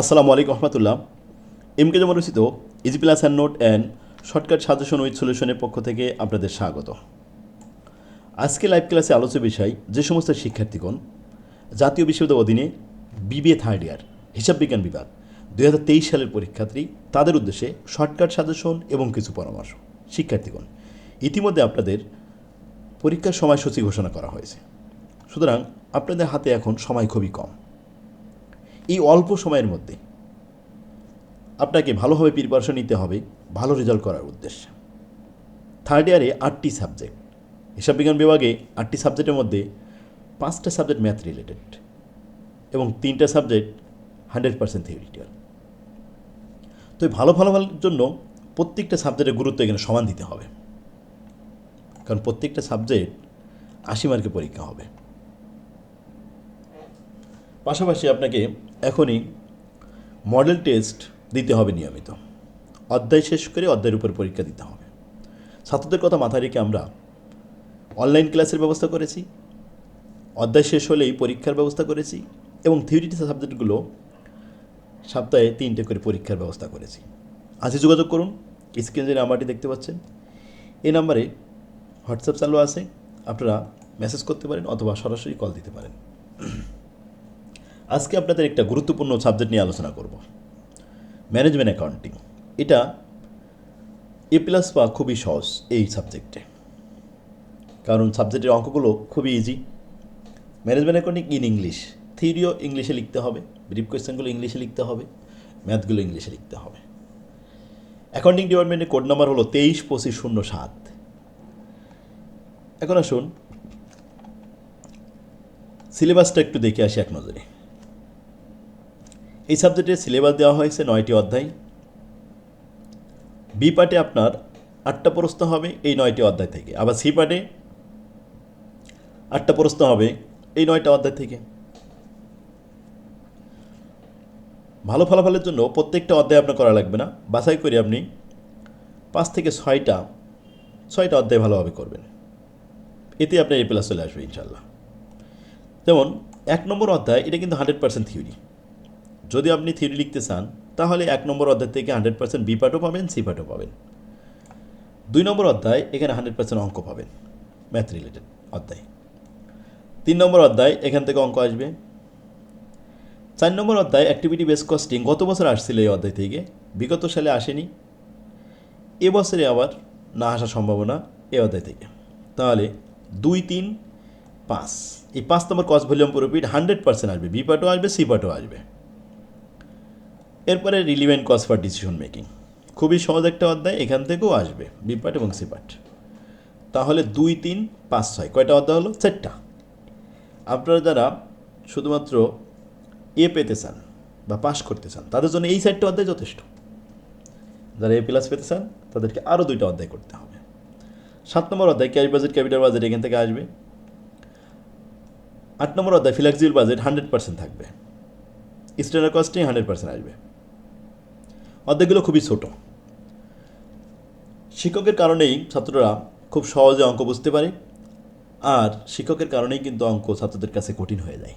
আসসালামু আলাইকুম রহমতুল্লাহ। এমকে যেমন রচিত easy plus and note and shortcut suggestion with সলিউশনের পক্ষ থেকে আপনাদের স্বাগত। আজকে লাইভ ক্লাসে আলোচ্য বিষয়, যে সমস্ত শিক্ষার্থীগণ জাতীয় বিশ্ববিদ্যালয় অধীনে বিবিএ থার্ড ইয়ার হিসাব বিজ্ঞান বিভাগ দু হাজার তেইশ সালের পরীক্ষার্থী, তাদের উদ্দেশ্যে শর্টকাট সাজেশন এবং কিছু পরামর্শ। শিক্ষার্থীগণ, ইতিমধ্যে আপনাদের পরীক্ষার সময়সূচি ঘোষণা করা হয়েছে। সুতরাং আপনাদের হাতে এখন সময় খুবই কম। এই অল্প সময়ের মধ্যে আপনাকে ভালোভাবে প্রিপারেশন নিতে হবে, ভালো রেজাল্ট করার উদ্দেশ্যে। থার্ড ইয়ারে আটটি সাবজেক্ট হিসাব বিজ্ঞান বিভাগে আটটি সাবজেক্টের মধ্যে পাঁচটা সাবজেক্ট ম্যাথ রিলেটেড এবং তিনটা সাবজেক্ট হান্ড্রেড পার্সেন্ট থিওরিটিক্যাল তো ভালো ফলাফলের জন্য প্রত্যেকটা সাবজেক্টের গুরুত্ব এখানে সমান দিতে হবে। কারণ প্রত্যেকটা সাবজেক্ট আশি মার্কে পরীক্ষা হবে। পাশাপাশি আপনাকে এখনই মডেল টেস্ট দিতে হবে নিয়মিত। অধ্যায় শেষ করে অধ্যায়ের উপর পরীক্ষা দিতে হবে। ছাত্রদের কথা মাথায় রেখে আমরা অনলাইন ক্লাসের ব্যবস্থা করেছি, অধ্যায় শেষ হলেই পরীক্ষার ব্যবস্থা করেছি এবং থিওরিটি সাবজেক্টগুলো সপ্তাহে তিনটে করে পরীক্ষার ব্যবস্থা করেছি। আজই যোগাযোগ করুন স্ক্রিনে যে নাম্বারটি দেখতে পাচ্ছেন, এই নাম্বারে হোয়াটসঅ্যাপ চালু আছে, আপনারা মেসেজ করতে পারেন অথবা সরাসরি কল দিতে পারেন। আজকে আপনাদের একটা গুরুত্বপূর্ণ সাবজেক্ট নিয়ে আলোচনা করব। Management accounting. এটা এ প্লাস বা খুবই সহজ এই সাবজেক্টে। কারণ সাবজেক্টের অঙ্কগুলো খুবই easy management accounting in English থিওরিও ইংলিশে লিখতে হবে। ব্রিফ কোয়েশ্চেনগুলো ইংলিশে লিখতে হবে। ম্যাথগুলো ইংলিশে লিখতে হবে। অ্যাকাউন্টিং ডিপার্টমেন্টের কোড নাম্বার হলো তেইশ পঁচিশ শূন্য সাত। এখন আসুন। সিলেবাসটা একটু দেখে আসি এক নজরে। এই সাবজেক্টের সিলেবাস দেওয়া হয়েছে নয়টি অধ্যায়। বি পার্টে আপনার আটটা প্রশ্ন হবে এই নয়টি অধ্যায় থেকে। আবার সি পার্টে আটটা প্রশ্ন হবে এই নয়টা অধ্যায় থেকে। ভালো ফলাফলের জন্য প্রত্যেকটা অধ্যায় আপনার করা লাগবে না। বাছাই করে আপনি পাঁচ থেকে ছয়টা ছয়টা অধ্যায় ভালোভাবে করবেন। এতে আপনার এ প্লাস চলে আসবে ইনশাল্লাহ যেমন, এক নম্বর অধ্যায়, এটা কিন্তু হান্ড্রেড পার্সেন্ট থিওরি যদি আপনি থিওরি লিখতে চান, তাহলে এক নম্বর অধ্যায় থেকে হান্ড্রেড পার্সেন্ট বি পার্টও পাবেন সি পার্টও পাবেন। দুই নম্বর অধ্যায়, এখানে হান্ড্রেড পার্সেন্ট অঙ্ক পাবেন ম্যাথ রিলেটেড অধ্যায়। তিন নম্বর অধ্যায়, এখান থেকে অঙ্ক আসবে। চার নম্বর অধ্যায় অ্যাক্টিভিটি বেস কস্টিং গত বছর আসছিল এই অধ্যায় থেকে, বিগত সালে আসেনি। এবছরে আবার না আসার সম্ভাবনা এ অধ্যায় থেকে। তাহলে দুই, তিন, পাঁচ। এই পাঁচ নম্বর cost volume profit hundred percent আসবে বি পার্টও আসবে সি পার্টও আসবে। এরপরে relevant cost for decision making খুবই সহজ একটা অধ্যায়, এখান থেকেও আসবে বি পার্ট এবং সি পার্ট তাহলে দুই, তিন, পাঁচ, ছয়, কয়টা অধ্যায় হলো? চারটা। আপনারা যারা শুধুমাত্র এ পেতে চান বা পাস করতে চান, তাদের জন্য এই চারটা অধ্যায় যথেষ্ট। যারা এ প্লাস পেতে চান, তাদেরকে আরও দুইটা অধ্যায় করতে হবে। সাত নম্বর অধ্যায় ক্যাশ বাজেট ক্যাপিটাল বাজেট এখান থেকে আসবে। আট নম্বর অধ্যায় ফ্লেক্সিবল বাজেট হান্ড্রেড পার্সেন্ট থাকবে। স্ট্যান্ডার্ড কস্টিং হান্ড্রেড পার্সেন্ট আসবে। অধ্যায়গুলো খুবই ছোট। শিক্ষকের কারণেই ছাত্ররা খুব সহজে অঙ্ক বুঝতে পারে আর শিক্ষকের কারণেই কিন্তু অঙ্ক ছাত্রদের কাছে কঠিন হয়ে যায়।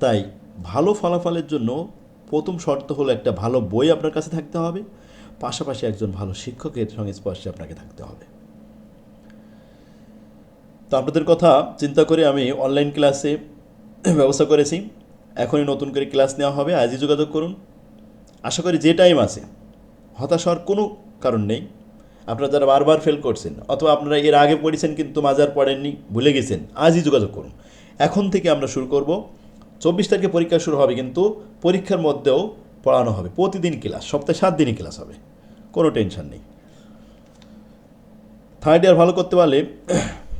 তাই ভালো ফলাফলের জন্য প্রথম শর্ত হলো একটা ভালো বই আপনার কাছে থাকতে হবে, পাশাপাশি একজন ভালো শিক্ষকের সংস্পর্শে আপনাকে থাকতে হবে। তো আপনাদের কথা চিন্তা করে আমি অনলাইন ক্লাসে ব্যবস্থা করেছি। এখনই নতুন করে ক্লাস নেওয়া হবে। আজই যোগাযোগ করুন। আশা করি যে টাইম আছে, হতাশ হওয়ার কোনো কারণ নেই। আপনারা যারা বারবার ফেল করছেন, অথবা আপনারা এর আগে পড়েছেন কিন্তু মাজার পড়েননি, ভুলে গেছেন, আজই যোগাযোগ করুন। এখন থেকে আমরা শুরু করব। চব্বিশ তারিখে পরীক্ষা শুরু হবে কিন্তু পরীক্ষার মধ্যেও পড়ানো হবে। প্রতিদিন ক্লাস সপ্তাহে সাত দিনই ক্লাস হবে। কোনো টেনশন নেই। থার্ড ইয়ার ভালো করতে পারলে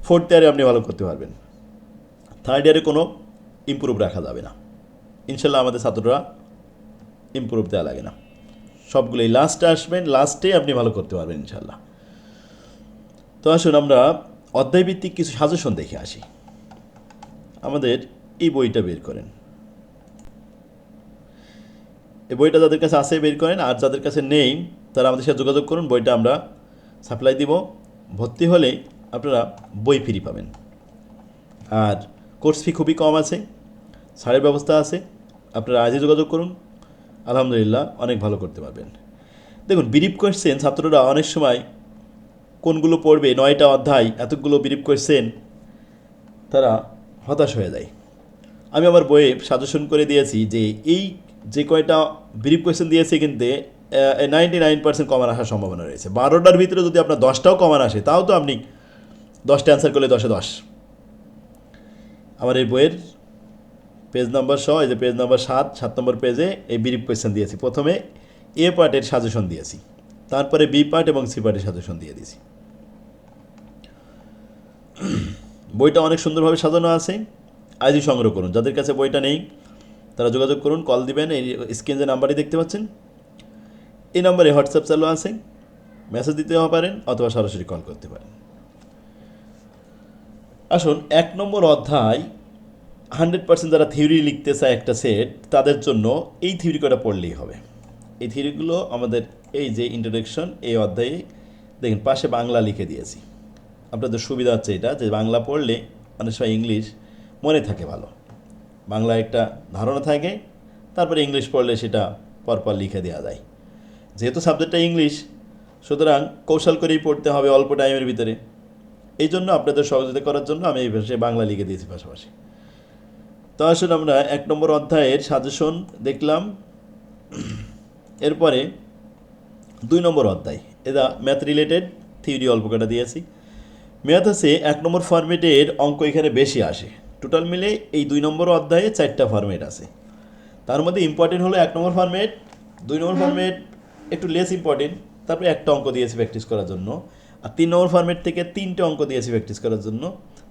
ফোর্থ ইয়ারে আপনি ভালো করতে পারবেন। থার্ড ইয়ারে কোনো ইম্প্রুভ রাখা যাবে না। ইনশাল্লাহ আমাদের ছাত্ররা ইম্প্রুভ দেওয়া লাগে না। সবগুলোই লাস্টে আসবেন লাস্টে আপনি ভালো করতে পারবেন ইনশাল্লাহ তো আসুন আমরা অধ্যায়ভিত্তিক কিছু সাজেশন দেখে আসি। আমাদের এই বইটা বের করেন। এই বইটা যাদের কাছে আছে বের করেন, আর যাদের কাছে নেই, তারা আমাদের সাথে যোগাযোগ করুন, বইটা আমরা সাপ্লাই দিব। ভর্তি হলে আপনারা বই ফ্রি পাবেন। আর কোর্স ফি খুবই কম আছে, ছাড়ের ব্যবস্থা আছে, আপনারা আজই যোগাযোগ করুন। আলহামদুলিল্লাহ, অনেক ভালো করতে পারবেন। দেখুন বিরিপ কোয়েশ্চেন ছাত্ররা অনেক সময় কোনগুলো পড়বে, নয়টা অধ্যায়, এতগুলো বিরিপ কোয়েশ্চেন তারা হতাশ হয়ে যায়। আমি আমার বইয়ে সাজেশন করে দিয়েছি যে এই যে কয়টা ব্রিফ কোয়েশ্চেন দিয়েছে কিন্তু নাইনটি নাইন পার্সেন্ট কমান আসার সম্ভাবনা রয়েছে। বারোটার ভিতরে যদি আপনার দশটাও কমান আসে, তাও তো আপনি দশটা অ্যান্সার করলে দশে দশ। আমার এই বইয়ের পেজ নাম্বার সহ, এই যে পেজ নাম্বার সাত সাত নম্বর পেজে এই বিরিপ কোয়েশ্চেন দিয়েছি। প্রথমে এ পার্টের সাজেশন দিয়েছি। তারপরে বি পার্ট এবং সি পার্টের সাজেশন দিয়ে দিয়েছি। বইটা অনেক সুন্দরভাবে সাজানো আছে। আজই সংগ্রহ করুন। যাদের কাছে বইটা নেই, তারা যোগাযোগ করুন, কল দিবেন, এই স্ক্রিন যে নাম্বারটি দেখতে পাচ্ছেন, এই নাম্বারে হোয়াটসঅ্যাপ চালু আছে। মেসেজ দিতে পারেন অথবা সরাসরি কল করতে পারেন। আসুন, এক নম্বর অধ্যায় হান্ড্রেড পার্সেন্ট যারা থিওরি লিখতে চায় একটা সেট, তাদের জন্য এই থিওরি কটা পড়লেই হবে। এই থিওরিগুলো আমাদের এই যে ইন্ট্রোডাকশন এই অধ্যায়ে দেখেন পাশে বাংলা লিখে দিয়েছি। আপনাদের সুবিধা হচ্ছে এটা যে বাংলা পড়লে অনেক সময় ইংলিশ মনে থাকে ভালো। বাংলা একটা ধারণা থাকে, তারপরে ইংলিশ পড়লে সেটা পরপর লিখে দেওয়া যায়। যেহেতু সাবজেক্টটা ইংলিশ, সুতরাং কৌশল করেই পড়তে হবে অল্প টাইমের ভিতরে। এই জন্য আপনাদের সহযোগিতা করার জন্য আমি এই ভাষায় বাংলা লিখে দিয়েছি পাশাপাশি। তো আসলে আমরা এক নম্বর অধ্যায়ের সাজেশন দেখলাম। এরপরে দুই নম্বর অধ্যায় এটা ম্যাথ রিলেটেড থিওরি অল্প কটা দিয়েছি ম্যাথ আছে এক নম্বর ফর্মেটের অঙ্ক এখানে বেশি আসে। টোটাল মিলে এই দুই নম্বর অধ্যায়ে চারটা ফর্মেট আছে। তার মধ্যে ইম্পর্টেন্ট হলো এক নম্বর ফর্মেট দুই নম্বর ফর্মেট একটু লেস ইম্পর্টেন্ট তারপরে একটা অঙ্ক দিয়েছি প্র্যাকটিস করার জন্য। আর তিন নম্বর ফর্মেট থেকে তিনটে অঙ্ক দিয়েছি প্র্যাকটিস করার জন্য।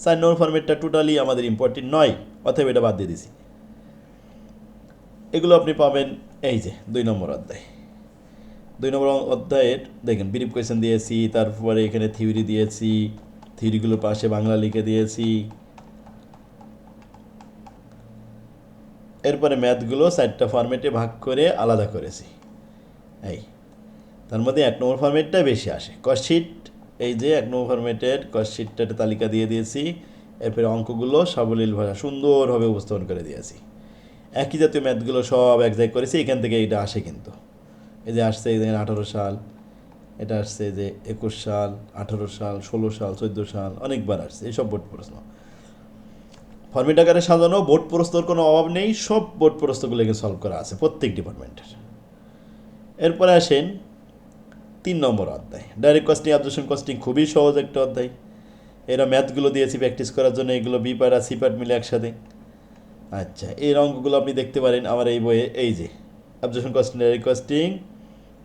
চার নম্বর ফর্মেটটা টোটালি আমাদের ইম্পর্টেন্ট নয়, অতএব এটা বাদ দিয়ে দিছি। এগুলো আপনি পাবেন, এই যে, দুই নম্বর অধ্যায়। দুই নম্বর অধ্যায়ের, দেখেন ব্রিফ কোয়েশ্চেন দিয়েছি, তারপরে এখানে থিওরি দিয়েছি থিওরিগুলোর পাশে বাংলা লিখে দিয়েছি। এরপরে ম্যাথগুলো চারটা ফর্মেটে ভাগ করে আলাদা করেছি। এই, তার মধ্যে এক নম্বর ফর্মেটটা বেশি আসে। কশিট এই যে এক নম্বর ফর্মেটের কশিটটা তালিকা দিয়ে দিয়েছি। এরপরে অঙ্কগুলো সাবলীল ভাষা সুন্দরভাবে উপস্থাপন করে দিয়েছি। একই জাতীয় ম্যাথগুলো সব এক জায়গায় করেছি, এখান থেকে এটা আসে কিন্তু। এই যে আসছে এই দেখেন আঠারো সাল, এটা আসছে যে একুশ সাল, আঠারো সাল, ষোলো সাল, চোদ্দ সাল, অনেকবার আসছে এইসব বোর্ড প্রশ্ন। ফর্মেট আকারে সাজানো, বোর্ড প্রস্তর কোনো অভাব নেই, সব বোর্ড প্রস্তগুলো এখানে সলভ করা আছে প্রত্যেক ডিপার্টমেন্টের এরপরে আসেন তিন নম্বর অধ্যায়। ডাইরেক্ট কস্টিং অবজেকশন কস্টিং খুবই সহজ একটা অধ্যায়। এরা ম্যাথগুলো দিয়েছি প্র্যাকটিস করার জন্য এগুলো বি পার্ট আর সি পার্ট মিলে একসাথে। আচ্ছা এই অঙ্কগুলো আপনি দেখতে পারেন আমার এই বইয়ে। এই যে absorption costing direct costing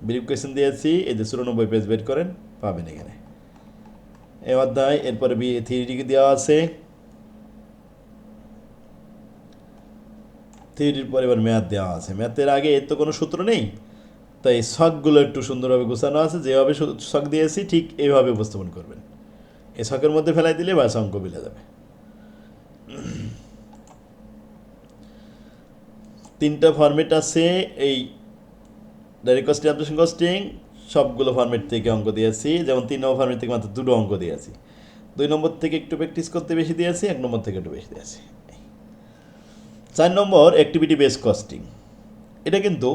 brief question দিয়েছি, এই যে চুরানব্বই পেজ বের করেন, পাবেন এখানে। এ অধ্যায়, এরপরে বি থ্রি দেওয়া আছে। থ্রির পরে এবার ম্যাথ দেওয়া আছে। ম্যাথের আগে এর তো কোনো সূত্র নেই। তাই শখগুলো একটু সুন্দরভাবে গোছানো আছে, যেভাবে শখ দিয়েছি, ঠিক এইভাবে উপস্থাপন করবেন। এই শখের মধ্যে ফেলাই দিলে ব্যাস অঙ্ক মিলে যাবে। তিনটা ফর্মেট আছে, এই ডাইরেক্ট কস্টিং অবজেকশন কস্টিং সবগুলো ফর্মেট থেকে অঙ্ক দিয়েছি, যেমন তিন নম্বর ফর্মেট থেকে মাত্র দুটো অঙ্ক দিয়েছি। দুই নম্বর থেকে একটু প্র্যাকটিস করতে বেশি দিয়েছি, এক নম্বর থেকে একটু বেশি দিয়েছি। চার নম্বর অ্যাক্টিভিটি বেস কস্টিং এটা কিন্তু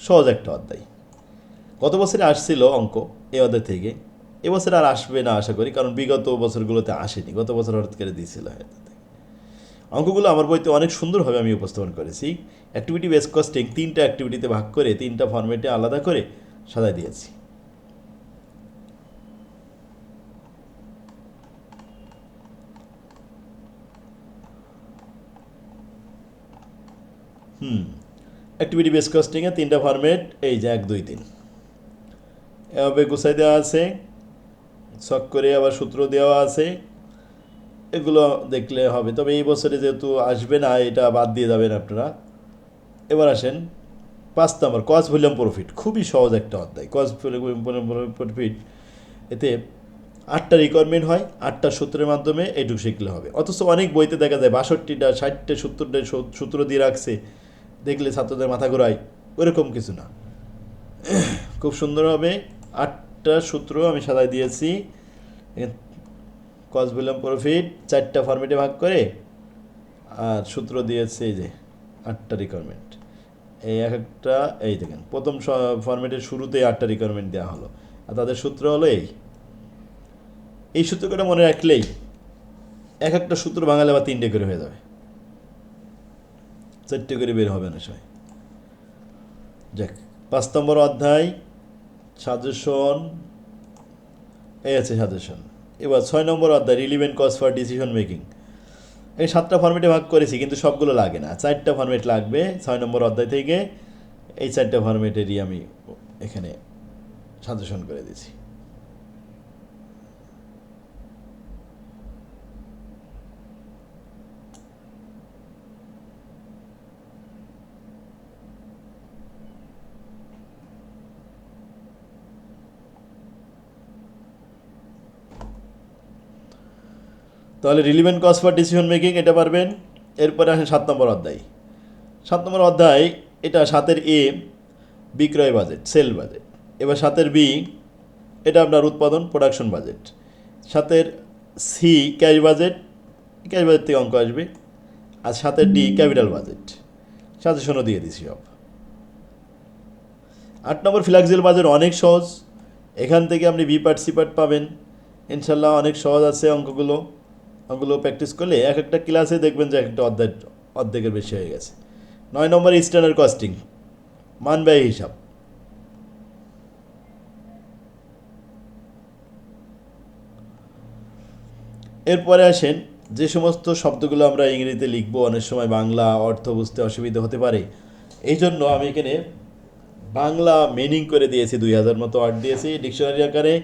সহজ একটা অধ্যায়। গত বছরে আসছিল অঙ্ক এই অধ্যায় থেকে। এবছর আর আসবে না আশা করি, কারণ বিগত বছরগুলোতে আসেনি। গত বছর হঠাৎ করে দিয়েছিল অঙ্কগুলো আমার বইতে অনেক সুন্দরভাবে আমি উপস্থাপন করেছি। অ্যাক্টিভিটি বেস কস্টিং তিনটা অ্যাক্টিভিটিতে ভাগ করে তিনটা ফর্মেটে আলাদা করে সাজাই দিয়েছি। হুম অ্যাক্টিভিটি বেস কস্টিংয়ে তিনটা ফর্মেট এই যে এক, দুই, তিন। এভাবে গুছাই দেওয়া আছে। শখ করে আবার সূত্র দেওয়া আছে। এগুলো দেখলে হবে। তবে এই বছরে যেহেতু আসবে না, এটা বাদ দিয়ে যাবেন আপনারা। এবার আসেন পাঁচ নম্বর কস ভলিউম প্রফিট খুবই সহজ একটা অধ্যায়। কস ভলিউম প্রফিট এতে আটটা রিকোয়ারমেন্ট হয়, আটটা সূত্রের মাধ্যমে এইটুকু শিখলে হবে। অথচ অনেক বইতে দেখা যায়, বাষট্টিটা, ষাটটা সত্তরটা সূত্র দিয়ে রাখছে। দেখলে ছাত্রদের মাথা ঘোরায়। ওরকম কিছু না। খুব সুন্দরভাবে আটটা সূত্র আমি সাজাই দিয়েছি। কস ভলিউম প্রফিট চারটা ফর্মেটে ভাগ করে, আর সূত্র দিয়েছে এই যে আটটা রিকোয়ারমেন্ট এই এক একটা, এই দেখেন, প্রথম ফরম্যাটের শুরুতেই আটটা রিকোয়ারমেন্ট দেওয়া হলো। আর তাদের সূত্র হলো এই। এই সূত্র করে মনে রাখলেই এক একটা সূত্র বাঙালি আবার তিনটে করে হয়ে যাবে। চারটে করে বের হবে না সবাই। যাক, পাঁচ নম্বর অধ্যায় সাজেশন এই আছে সাজেশন এবার ছয় নম্বর অধ্যায় relevant cost for decision making এই সাতটা ফর্মেটে ভাগ করেছি, কিন্তু সবগুলো লাগে না। চারটা ফর্মেট লাগবে ছয় নম্বর অধ্যায় থেকে। এই চারটা ফর্মেটেরই আমি এখানে সাজেশন করে দিয়েছি। তাহলে relevant cause for decision making এটা পারবেন। এরপরে আসে সাত নম্বর অধ্যায়। সাত নম্বর অধ্যায়, এটা সাতের এ বিক্রয় বাজেট সেল বাজেট এবার সাতের বি এটা আপনার উৎপাদন প্রোডাকশন বাজেট সাতের C cash budget cash budget থেকে অঙ্ক আসবে। আর সাতের ডি ক্যাপিটাল বাজেট সাজেশনও দিয়ে দিছি সব। আট নম্বর ফ্ল্যাক্সিল বাজেট অনেক সহজ। এখান থেকে আপনি বি পার্ট সি পার্ট পাবেন। ইনশাল্লাহ অনেক সহজ আছে অঙ্কগুলো। ওগুলো প্র্যাকটিস করলে এক একটা ক্লাসে দেখবেন যে এক একটা অর্ধেক অর্ধেকের বেশি হয়ে গেছে। নয় নম্বর স্ট্যান্ডার্ড কস্টিং মান ব্যয় হিসাব। এরপরে আসেন, যে সমস্ত শব্দগুলো আমরা ইংরেজিতে লিখব, অনেক সময় বাংলা অর্থ বুঝতে অসুবিধা হতে পারে। এই জন্য আমি এখানে বাংলা মিনিং করে দিয়েছি, দুই হাজার মতো ওয়ার্ড দিয়েছি। ডিকশনারি আকারে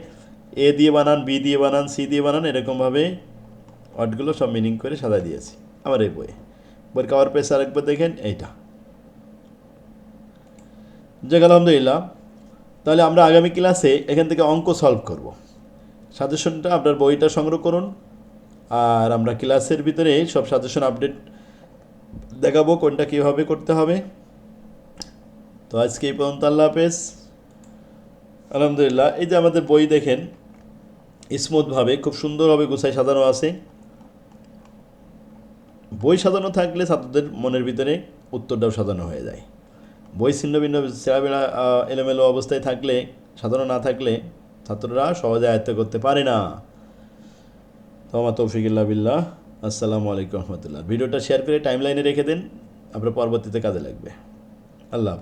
এ দিয়ে বানান বি দিয়ে বানান সি দিয়ে বানান, এরকমভাবে ওয়ার্ডগুলো সব মিনিং করে সাজাই দিয়েছি, আমার এই বইয়ে। বইয়ের কাভার পেজ আরেকবার দেখেন, এইটা। যাক আলহামদুলিল্লাহ। তাহলে আমরা আগামী ক্লাসে এখান থেকে অঙ্ক সলভ করব। সাজেশনটা আপনার বইটা সংগ্রহ করুন, আর আমরা ক্লাসের ভিতরে সব সাজেশন আপডেট দেখাবো কোনটা কীভাবে করতে হবে। তো আজকে এই পর্যন্ত আল্লাহ হাফেজ। আলহামদুলিল্লাহ, এই যে আমাদের বই দেখেন, স্মুথভাবে, খুব সুন্দরভাবে গুছাই সাজানো আছে। বই সাজানো থাকলে ছাত্রদের মনের ভিতরে উত্তরটাও সাজানো হয়ে যায়। বই ছিন্ন ভিন্ন ছেঁড়াবেড়া এলোমেলো অবস্থায় থাকলে, সাজানো না থাকলে ছাত্ররা সহজে আয়ত্ত করতে পারে না। তো আমার তৌফিকুল্লাহ বিল্লাহ। আসসালামু আলাইকুম রহমতুল্লাহ। ভিডিওটা শেয়ার করে টাইম লাইনে রেখে দিন। আপনার পরবর্তীতে কাজে লাগবে। আল্লাহ।